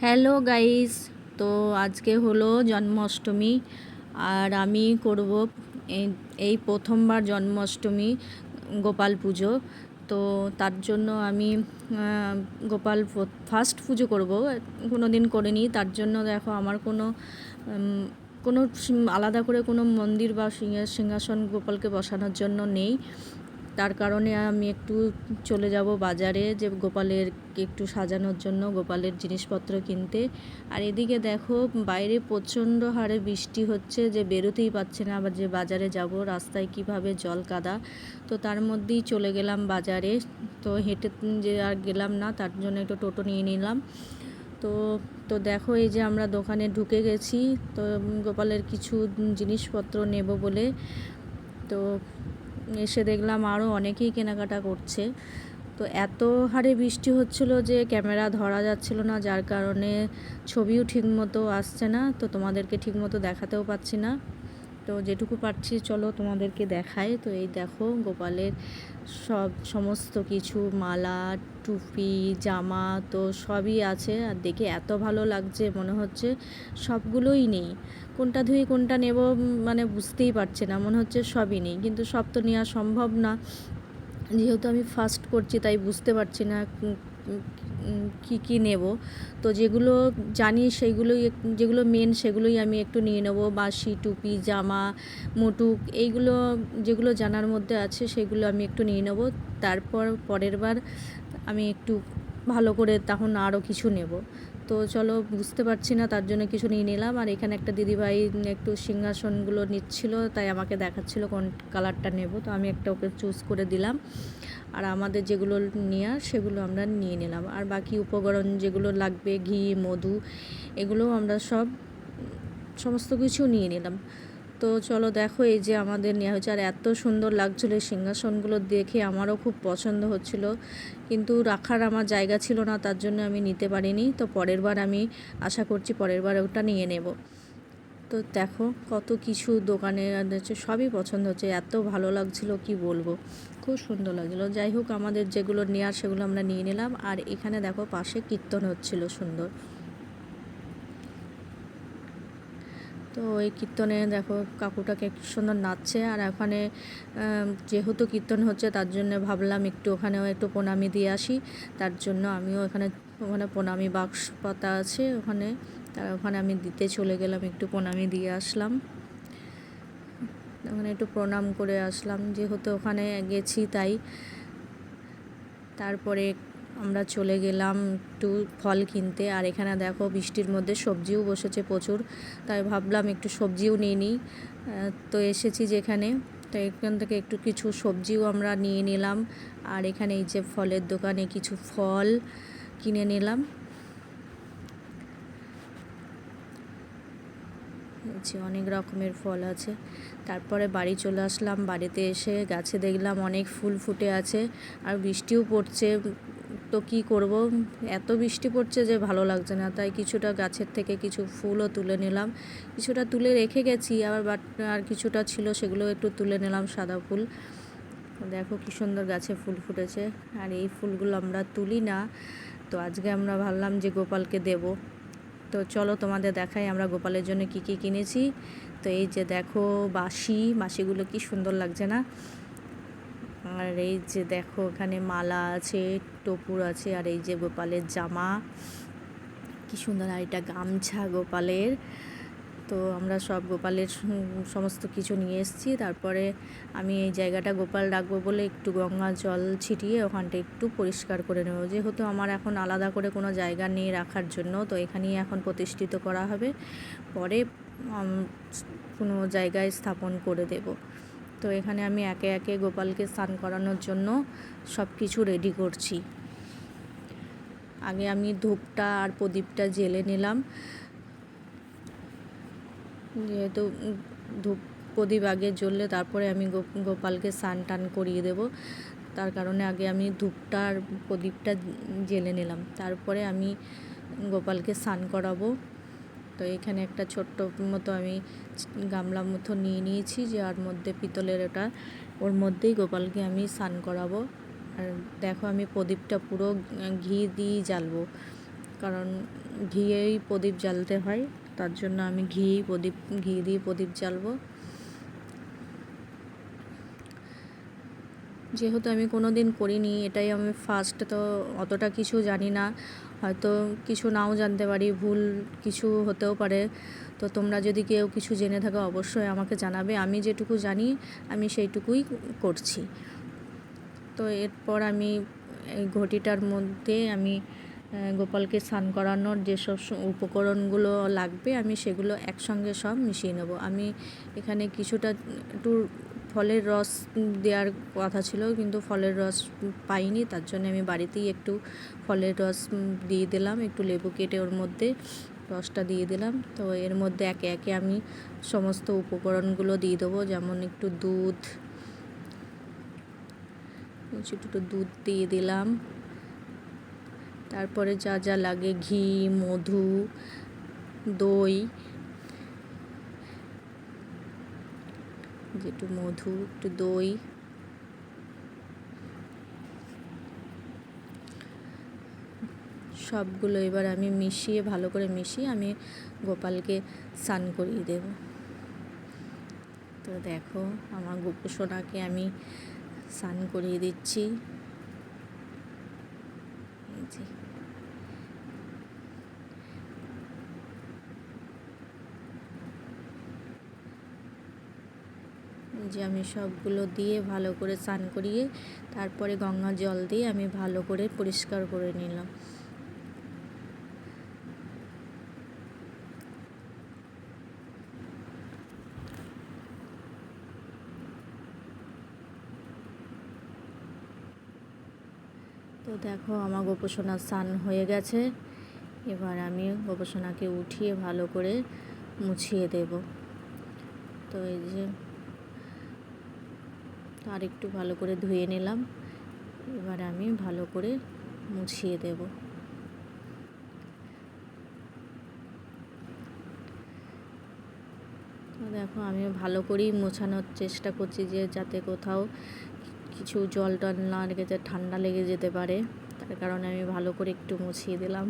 Hello guys, তো আজকে হলো জন্মাষ্টমী আর আমি করব এই- প্রথমবার জন্মাষ্টমী, গোপাল পুজো। তো তার জন্য আমি গোপাল ফার্স্ট পুজো করব। কোনো দিন করিনি, তার জন্য দেখো আমার কোনো কোনো আলাদা করে কোনো মন্দির বা সিংহাসন গোপালকে বসানোর জন্য নেই। তার কারণে আমি একটু চলে যাব বাজারে যে গোপালের একটু সাজানোর জন্য, গোপালের জিনিসপত্র কিনতে। আর এদিকে দেখো, বাইরে প্রচণ্ড হারে বৃষ্টি হচ্ছে, যে বেরোতেই পাচ্ছে না আবার যে বাজারে যাব, রাস্তায় কীভাবে জল কাদা। তো তার মধ্যেই চলে গেলাম বাজারে। তো হেঁটে যে আর গেলাম না, তার জন্য একটু টোটো নিয়ে নিলাম। তো তো দেখো এই যে আমরা দোকানে ঢুকে গেছি। তো গোপালের কিছু জিনিসপত্র নেব বলে। তো এসে দেখলাম আরও অনেকেই কেনাকাটা করছে। তো এত হারে বৃষ্টি হচ্ছিল যে ক্যামেরা ধরা যাচ্ছিল না, যার কারণে ছবিও ঠিকমতো আসছে না। তো তোমাদেরকে ঠিকমতো দেখাতেও পাচ্ছি না। তো যেটুকু পারছি, চলো তোমাদেরকে দেখাই। তো এই দেখো গোপালের সব সমস্ত কিছু, মালা টুপি, জামা তো সবই আছে আর দেখে এত ভালো লাগছে মনে হচ্ছে সবগুলোই নেই। কোনটা ধুই কোনটা নেব মানে বুঝতেই পারছে না, মনে হচ্ছে সবই নেই। কিন্তু সব তো নেওয়া সম্ভব না। যেহেতু আমি ফার্স্ট করছি তাই বুঝতে পারছি না কি কি নেব। তো যেগুলো জানি সেইগুলোই যেগুলো মেন সেগুলোই আমি একটু নিয়ে নেব। বাঁশি, টুপি, জামা, মুটুক এইগুলো যেগুলো জানার মধ্যে আছে সেগুলো আমি একটু নিয়ে নেব। তারপর পরের বার আমি একটু ভালো করে তখন আরও কিছু নেব। তো চলো, বুঝতে পারছি না, তার জন্য কিছু নিয়ে নিলাম। আর এখানে একটা দিদিভাই একটু সিংহাসনগুলো নিচ্ছিল, তাই আমাকে দেখাচ্ছিল কোন কালারটা নেব। তো আমি একটা ওকে চুজ করে দিলাম। আর আমাদের যেগুলো নেওয়ার সেগুলো আমরা নিয়ে নিলাম। আর বাকি উপকরণ যেগুলো লাগবে, ঘি, মধু, এগুলোও আমরা সব, সমস্ত কিছু নিয়ে নিলাম। তো চলো দেখো এই যে আমাদের নেওয়া হয়েছে। আর এত সুন্দর লাগছিল সিংহাসনগুলো দেখে, আমারও খুব পছন্দ হচ্ছিল। কিন্তু রাখার আমার জায়গা ছিল না, তার জন্য আমি নিতে পারিনি। তো পরের বার আমি আশা করছি পরের বার ওটা নিয়ে নেব। তো দেখো কত কিছু দোকানে হচ্ছে সবই পছন্দ হচ্ছে। এত ভালো লাগছিল, কি বলব? খুব সুন্দর লাগছিল। যাই হোক, আমাদের যেগুলো নেওয়ার সেগুলো আমরা নিয়ে নিলাম। আর এখানে দেখো পাশে কীর্তন হচ্ছিল সুন্দর। তো ওই কীর্তনে দেখো কাকুটাকে একটু সুন্দর নাচছে আর ওখানে যেহেতু কীর্তন হচ্ছে তার জন্য ভাবলাম একটু ওখানেও একটু প্রণামি দিয়ে আসি। তার জন্য আমিও এখানে, ওখানে প্রণামি বাক্স পাতা আছে ওখানে, তার ওখানে আমি দিতে চলে গেলাম, একটু প্রণামি দিয়ে আসলাম। ওখানে একটু প্রণাম করে আসলাম, যেহেতু ওখানে গেছি তাই। তারপরে আমরা চলে গেলাম একটু ফল কিনতে। আর এখানে দেখো বৃষ্টির মধ্যে সবজিও বসেছে প্রচুর। তাই ভাবলাম একটু সবজিও নিয়ে নিই। তো এসেছি যেখানে। তাই এখান থেকে একটু কিছু সবজিও আমরা নিয়ে নিলাম। আর এখানে এই যে ফলের দোকানে কিছু ফল কিনে নিলাম। যে অনেক রকমের ফল আছে। তারপরে বাড়ি চলে আসলাম। বাড়িতে এসে গাছে দেখলাম অনেক ফুল ফুটে আছে। আর বৃষ্টিও পড়ছে। তো কি করব? এত বৃষ্টি পড়ছে যে ভালো লাগছে না, তাই কিছুটা গাছের থেকে কিছু ফুলও তুলে নিলাম। কিছুটা তুলে রেখে গেছি, আবার বাট, আর কিছুটা ছিল সেগুলো একটু তুলে নিলাম সাদা ফুল। দেখো কি সুন্দর গাছে ফুল ফুটেছে, আর এই ফুলগুলো আমরা তুলি না। তো আজকে আমরা ভাবলাম যে গোপালকে দেবো। তো চলো তোমাদের দেখাই আমরা গোপালের জন্য কি কি কিনেছি। তো এই যে দেখো বাঁশি, বাঁশিগুলো কি সুন্দর লাগছে না? আর এই যে দেখো, এখানে মালা আছে, টপুর আছে, আর এই যে গোপালের জামা। কি সুন্দর, আর এটা গামছা গোপালের। তো আমরা সব গোপালের সমস্ত কিছু নিয়ে এসেছি। তারপরে আমি এই জায়গাটা গোপাল রাখব বলে একটু গঙ্গা জল ছিটিয়ে ওখানটা একটু পরিষ্কার করে নেব। যেহেতু আমার এখন আলাদা করে কোনো জায়গা নেই রাখার জন্য, তো এখানেই এখন প্রতিষ্ঠিত করা হবে। পরে কোনো জায়গায় স্থাপন করে দেব। তো এখানে আমি একে একে গোপালকে স্নান করানোর জন্য সব কিছু রেডি করছি। আগে আমি ধূপটা আর প্রদীপটা জেলে নিলাম। যেহেতু ধূপ, প্রদীপ আগে জ্বললে তারপরে আমি গোপালকে স্নান টান করিয়ে দেব। তার কারণে আগে আমি ধূপটা আর প্রদীপটা জেলে নিলাম। তারপরে আমি গোপালকে স্নান করাবো। তো এখানে একটা ছোট্ট মতো আমি গামলা মতো নিয়ে নিয়েছি যার মধ্যে পিতলের ওটা। ওর মধ্যেই গোপালকে আমি স্নান করাবো। আর দেখো আমি প্রদীপটা পুরো ঘি দিয়েই জ্বালবো। কারণ ঘিয়েই প্রদীপ জ্বালতে হয়, তার জন্য আমি ঘি প্রদীপ, ঘি দিয়ে প্রদীপ জ্বালবো। যেহেতু আমি কোনো দিন করিনি, এটাই আমি ফার্স্ট তো অতটা কিছু জানি না। হয়তো কিছু নাও জানতে পারি, ভুল কিছু হতেও পারে। তো তোমরা যদি কেউ কিছু জেনে থাকো, অবশ্যই আমাকে জানাবে। আমি যেটুকু জানি, আমি সেইটুকুই করছি। তো এরপর আমি এই ঘটিটার মধ্যে আমি গোপালকে স্নান করানোর যেসব উপকরণগুলো লাগবে, আমি সেগুলো একসঙ্গে সব মিশিয়ে নেব। আমি এখানে কিছুটা একটু ফলের রস দেওয়ার কথা ছিল, কিন্তু ফলের রস পাইনি, তার জন্য আমি বাড়িতেই একটু ফলের রস দিয়ে দিলাম, একটু লেবু কেটে ওর মধ্যে রসটা দিয়ে দিলাম। তো এর মধ্যে একে একে আমি সমস্ত উপকরণগুলো দিয়ে দেবো, যেমন একটু দুধ একটু দুধ দিয়ে দিলাম। তারপরে যা যা লাগে, ঘি, মধু, দই একটু মধু, একটু দই। সবগুলো এবার আমি মিশিয়ে, ভালো করে মিশিয়ে আমি গোপালকে স্নান করিয়ে দেব। তো দেখো, আমার গোপসোনাকে আমি স্নান করিয়ে দিচ্ছি এই যে যে আমি সবগুলো দিয়ে ভালো করে স্নান করিয়ে তারপরে গঙ্গা জল দিয়ে আমি ভালো করে পরিষ্কার করে নিলাম। তো দেখো আমার গোপসোনা স্নান হয়ে গেছে। এবার আমি গোপসোনাকে উঠিয়ে ভালো করে মুছিয়ে দেব। তো এই যে আর একটু ভালো করে ধুয়ে নিলাম। এবার আমি ভালো করে মুছিয়ে দেব। দেখো, আমি ভালো করেই মোছানোর চেষ্টা করছি যে যাতে কোথাও কিছু জল টল না লেগে যায়, ঠান্ডা লেগে যেতে পারে। তার কারণে আমি ভালো করে একটু মুছিয়ে দিলাম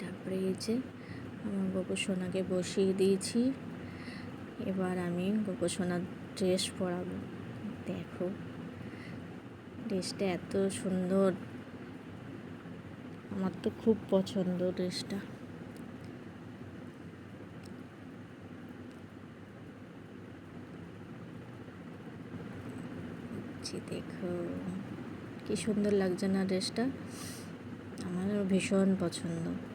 তারপরে যে আমার গোপসোনাকে বসিয়ে দিয়েছি। এবার আমি গোপসোনার ড্রেস পরাবো। দেখো, ড্রেসটা এত সুন্দর। আমার তো খুব পছন্দ ড্রেসটা। দেখো, কি সুন্দর লাগছে না ড্রেসটা? আমারও ভীষণ পছন্দ।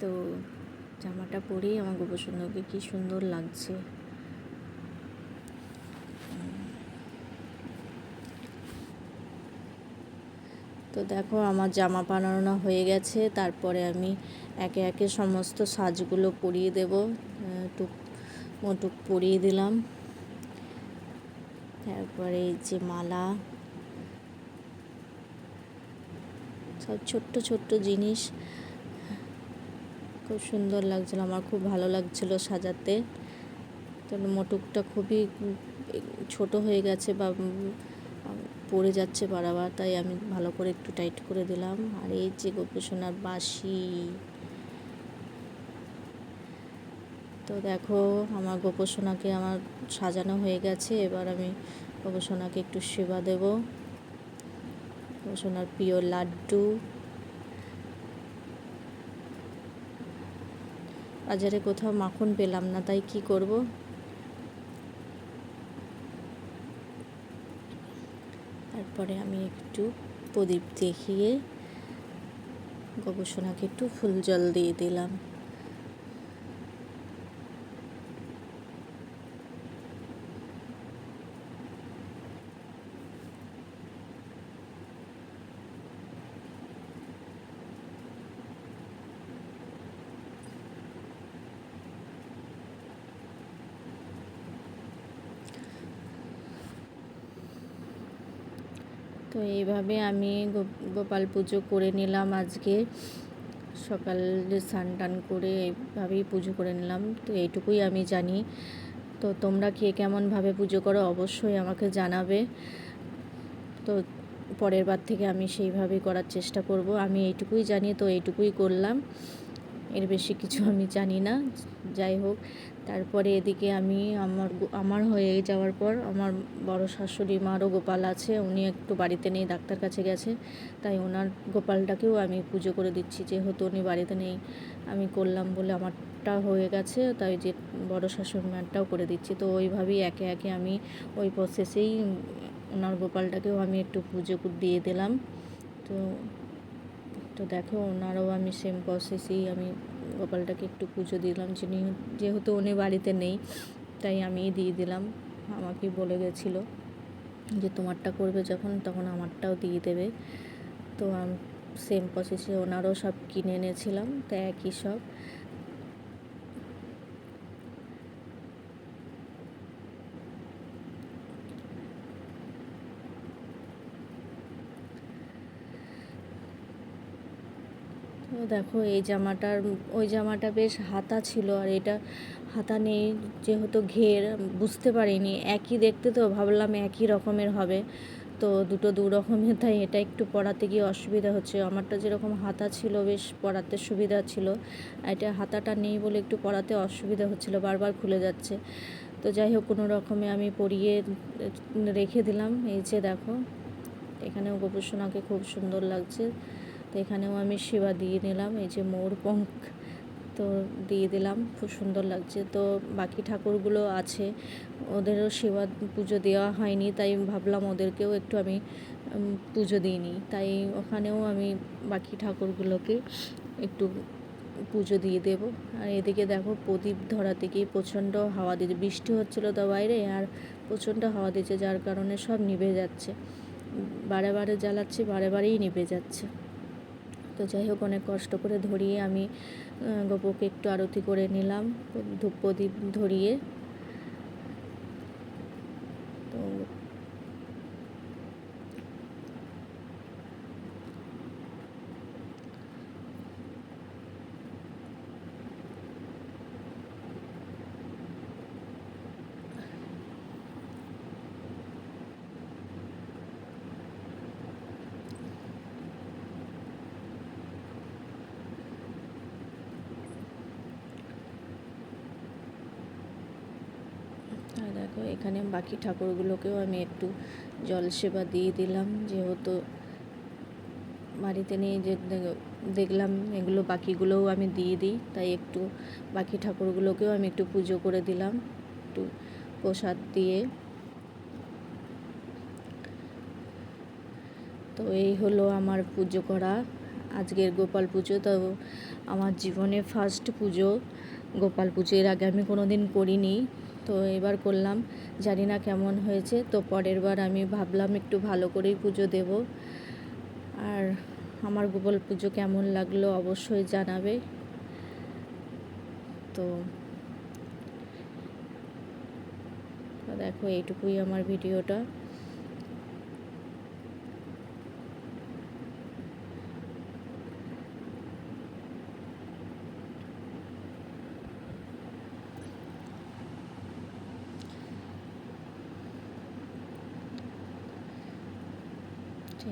তো জামাটা পরেই আমার গোপসুন্দরকে কি সুন্দর লাগছে। তো দেখো আমার জামা বানানো হয়ে গেছে, তারপরে আমি একে একে সমস্ত সাজগুলো পরিয়ে দেব। টুক, মোটুক পরিয়ে দিলাম। তারপরে এই যে মালা, সব ছোট্ট ছোট্ট জিনিস। খুব সুন্দর লাগছিল, আমার খুব ভালো লাগছিল সাজাতে। তাহলে মোটুকটা খুবই ছোট হয়ে গেছে বা পড়ে যাচ্ছে বারবার তাই আমি ভালো করে একটু টাইট করে দিলাম। আর এই যে গোপসোনার বাসি তো দেখো, আমার গোপসোনাকে আমার সাজানো হয়ে গেছে, এবার আমি গোপসোনাকে একটু সেবা দেব। গোপসোনার প্রিয় লাড্ডু। বাজারে কোথাও মাখন পেলাম না, তাই কি করব? তারপরে আমি একটু প্রদীপ দেখিয়ে গবেষণাকে একটু ফুল জল দিয়ে দিলাম। তো এইভাবে আমি গোপাল পুজো করে নিলাম আজকে। সকালে স্নান টান করে এইভাবেই পুজো করে নিলাম। তো এইটুকুই আমি জানি। তো তোমরা কে কেমনভাবে পুজো করো অবশ্যই আমাকে জানাবে। তো পরের বার থেকে আমি সেইভাবেই করার চেষ্টা করব। আমি এইটুকুই জানি, তো এইটুকুই করলাম। এর বেশি কিছু আমি জানি না, যাই হোক। তারপরে এদিকে আমি আমার আমার হয়ে যাওয়ার পর আমার বড় শাশুড়ি মারও গোপাল আছে, উনি একটু বাড়িতে নেই, ডাক্তার কাছে গেছে। তাই ওনার গোপালটাকেও আমি পুজো করে দিচ্ছি, যেহেতু উনি বাড়িতে নেই। আমি করলাম বলে আমারটা হয়ে গেছে, তাই যে বড় শাশুড়ি মারটাও করে দিচ্ছি। তো ওইভাবেই একে একে আমি ওই প্রসেসেই ওনার গোপালটাকেও আমি একটু পুজো দিয়ে দিলাম। তো তো দেখো, ওনারও আমি সেম প্রসেসেই আমি গোপালটাকে একটু পুজো দিলাম। যিনি যেহেতু উনি বাড়িতে নেই, তাই আমি দিয়ে দিলাম। আমাকে বলে গেছিল যে, তোমারটা করবে যখন, তখন আমারটাও দিয়ে দেবে। তো সেম প্রসেসে ওনারও সব কিনে এনেছিলাম, তো একই সব তো দেখো, এই জামাটার, ওই জামাটা বেশ হাতা ছিল আর এটা হাতা নেই, যেহেতু ঘের, বুঝতে পারিনি। একই দেখতে তো, ভাবলাম একই রকমের হবে। তো দুটো দু রকমের, তাই এটা একটু পরাতে গিয়ে অসুবিধা হচ্ছে। আমারটা যেরকম হাতা ছিল, বেশ পরাতে সুবিধা ছিল। এটা হাতাটা নেই বলে একটু পরাতে অসুবিধা হচ্ছিল, বারবার খুলে যাচ্ছে। তো যাই হোক, কোনো রকমে আমি পরিয়ে, রেখে দিলাম। এই যে দেখো, এখানেও গোপসোনাকে খুব সুন্দর লাগছে। এখানেও আমি সেবা দিয়ে নিলাম এই যে মোর পঙ্ক তো দিয়ে দিলাম, খুব সুন্দর লাগছে। তো বাকি ঠাকুরগুলো আছে, ওদেরও সেবা পুজো দেওয়া হয়নি, তাই ভাবলাম ওদেরকেও একটু আমি পুজো দিইনি তাই ওখানেও আমি বাকি ঠাকুরগুলোকে একটু পুজো দিয়ে দেব। আর এদিকে দেখো প্রদীপ ধরাতে গিয়ে প্রচণ্ড হাওয়া দিচ্ছে, বৃষ্টি হচ্ছিল তো বাইরে, আর প্রচণ্ড হাওয়া দিচ্ছে, যার কারণে সব নিভে যাচ্ছে। বারে বারে জ্বালাচ্ছি, বারে বারেই নিভে যাচ্ছে। তো যাই হোক, অনেক কষ্ট করে ধরিয়ে আমি গোপুকে একটু আরতি করে নিলাম। ধূপ প্রদীপ ধরিয়ে তো আর দেখো এখানে বাকি ঠাকুরগুলোকেও আমি একটু জল সেবা দিয়ে দিলাম। যেহেতু বাড়িতে নিয়ে যে দেখলাম এগুলো বাকিগুলোও আমি দিয়ে দিই, তাই একটু বাকি ঠাকুরগুলোকেও আমি একটু পুজো করে দিলাম, একটু প্রসাদ দিয়ে। তো এই হলো আমার পুজো করা, আজকের গোপাল পুজো। তো আমার জীবনে ফার্স্ট পুজো, গোপাল পুজো এর আগে আমি কোনো দিন করিনি। তো এবার করলাম। জানি না কেমন হয়েছে, তো পরের বার আমি ভাবলাম একটু ভালো করেই পুজো দেব। আর আমার গোপাল পুজো কেমন লাগল অবশ্যই জানাবে। তো দেখো, এইটুকুই আমার ভিডিওটা।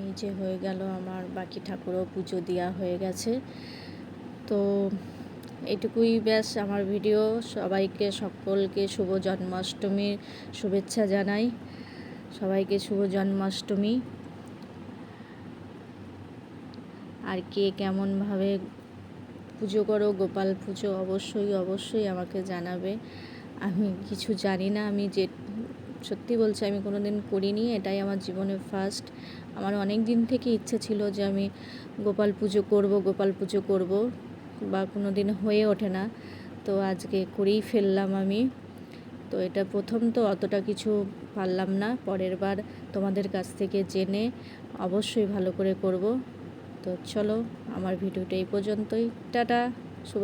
এই যে হয়ে গেল আমার বাকি ঠাকুরও পুজো দেওয়া হয়ে গেছে। তো এটুকুই ব্যাস আমার ভিডিও। সবাইকে, সকলকে শুভ জন্মাষ্টমীর শুভেচ্ছা জানাই। সবাইকে শুভ জন্মাষ্টমী। আর কে কেমনভাবে পুজো করো, গোপাল পুজো অবশ্যই অবশ্যই আমাকে জানাবে। আমি কিছু জানি না, আমি যে সত্যি বলছি, আমি কোনো দিন করিনি, এটাই আমার জীবনে ফার্স্ট আমার অনেক দিন থেকে ইচ্ছে ছিল যে আমি গোপাল পুজো করব, গোপাল পুজো করব, বা কোনো দিন হয়ে ওঠে না। তো আজকে করেই ফেললাম আমি। তো এটা প্রথম তো অতটা কিছু পারলাম না, পরের বার তোমাদের কাছ থেকে জেনে অবশ্যই ভালো করে করব। তো চলো, আমার ভিডিওটা এই পর্যন্তই। টাটা, শুভ